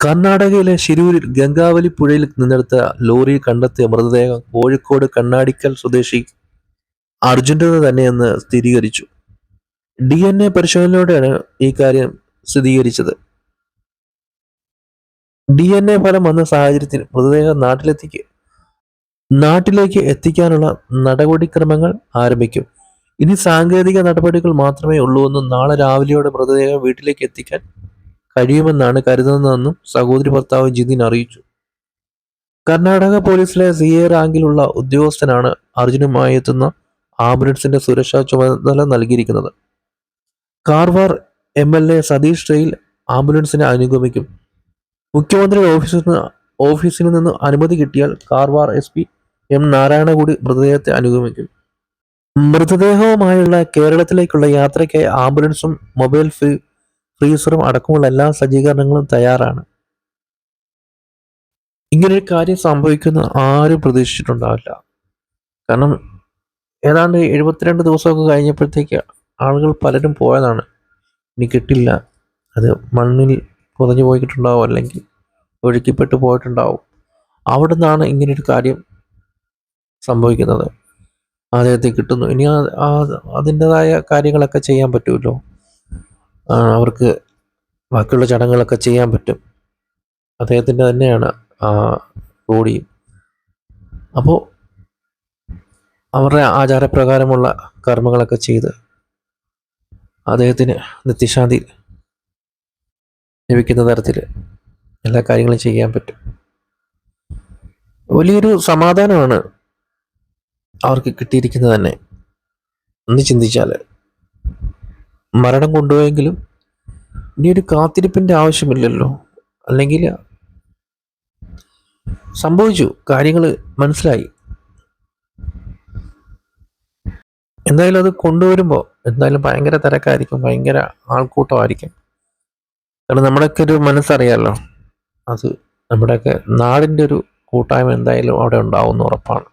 കർണാടകയിലെ ശിരൂരിൽ ഗംഗാവലി പുഴയിൽ നിന്നെടുത്ത ലോറി കണ്ടെത്തിയ മൃതദേഹം കോഴിക്കോട് കണ്ണാടിക്കൽ സ്വദേശി അർജുന്റെ തന്നെയെന്ന് സ്ഥിരീകരിച്ചു. ഡി എൻ എ പരിശോധനയിലൂടെയാണ് ഈ കാര്യം സ്ഥിരീകരിച്ചത്. ഡി എൻ എ ഫലം വന്ന സാഹചര്യത്തിൽ മൃതദേഹം നാട്ടിലെത്തിക്ക് നാട്ടിലേക്ക് എത്തിക്കാനുള്ള നടപടിക്രമങ്ങൾ ആരംഭിക്കും. ഇനി സാങ്കേതിക നടപടികൾ മാത്രമേ ഉള്ളൂ എന്ന് നാളെ രാവിലെയോടെ മൃതദേഹം വീട്ടിലേക്ക് എത്തിക്കാൻ കഴിയുമെന്നാണ് കരുതുന്നതെന്നും സഹോദരി ഭർത്താവ് ജിതിൻ അറിയിച്ചു. കർണാടക പോലീസിലെ സി എ റാങ്കിലുള്ള ഉദ്യോഗസ്ഥനാണ് അർജുനുമായി എത്തുന്ന ആംബുലൻസിന്റെ സുരക്ഷാ ചുമതല നൽകിയിരിക്കുന്നത്. Karwar M L A Satish Sail ആംബുലൻസിനെ അനുഗമിക്കും. മുഖ്യമന്ത്രിയുടെ ഓഫീസിൽ നിന്ന് ഓഫീസിൽ നിന്ന് അനുമതി കിട്ടിയാൽ കാർവാർ എസ് പി എം നാരായണകൂടി മൃതദേഹത്തെ അനുഗമിക്കും. മൃതദേഹവുമായുള്ള കേരളത്തിലേക്കുള്ള യാത്രയ്ക്കായി ആംബുലൻസും മൊബൈൽ ഫ്രീസറും അടക്കമുള്ള എല്ലാ സജ്ജീകരണങ്ങളും തയ്യാറാണ്. ഇങ്ങനൊരു കാര്യം സംഭവിക്കുന്ന ആരും പ്രതീക്ഷിച്ചിട്ടുണ്ടാവില്ല. കാരണം ഏതാണ്ട് എഴുപത്തിരണ്ട് ദിവസമൊക്കെ കഴിഞ്ഞപ്പോഴത്തേക്ക് ആളുകൾ പലരും പോയതാണ്. ഇനി കിട്ടില്ല. അത് മണ്ണിൽ പുതഞ്ഞു പോയിട്ടുണ്ടാവും അല്ലെങ്കിൽ ഒഴുക്കിപ്പെട്ട് പോയിട്ടുണ്ടാവും. അവിടെ നിന്നാണ് ഇങ്ങനൊരു കാര്യം സംഭവിക്കുന്നത്. അദ്ദേഹത്തെ കിട്ടുന്നു. ഇനി അതിന്റെതായ കാര്യങ്ങളൊക്കെ ചെയ്യാൻ പറ്റുമല്ലോ? അവർക്ക് ബാക്കിയുള്ള ചടങ്ങുകളൊക്കെ ചെയ്യാൻ പറ്റും. അദ്ദേഹത്തിന്റെ തന്നെയാണ് ആ ബോഡിയും അപ്പോൾ അവരുടെ ആചാരപ്രകാരമുള്ള കർമ്മങ്ങളൊക്കെ ചെയ്ത് അദ്ദേഹത്തിന് നിത്യശാന്തി ലഭിക്കുന്ന തരത്തിൽ എല്ലാ കാര്യങ്ങളും ചെയ്യാൻ പറ്റും. വലിയൊരു സമാധാനമാണ് അവർക്ക് കിട്ടിയിരിക്കുന്നത് തന്നെ. ഒന്ന് ചിന്തിച്ചാൽ മരണം കൊണ്ടുപോയെങ്കിലും ഇനി ഒരു കാത്തിരിപ്പിന്റെ ആവശ്യമില്ലല്ലോ. അല്ലെങ്കിൽ സംഭവിച്ചു. കാര്യങ്ങൾ മനസ്സിലായി. എന്തായാലും അത് കൊണ്ടുവരുമ്പോൾ എന്തായാലും ഭയങ്കര തിരക്കായിരിക്കും. ഭയങ്കര ആൾക്കൂട്ടമായിരിക്കും. കാരണം നമ്മുടെയൊക്കെ ഒരു മനസ്സറിയാമല്ലോ അത് നമ്മുടെയൊക്കെ നാടിന്റെ ഒരു കൂട്ടായ്മ എന്തായാലും അവിടെ ഉണ്ടാവും എന്ന് ഉറപ്പാണ്.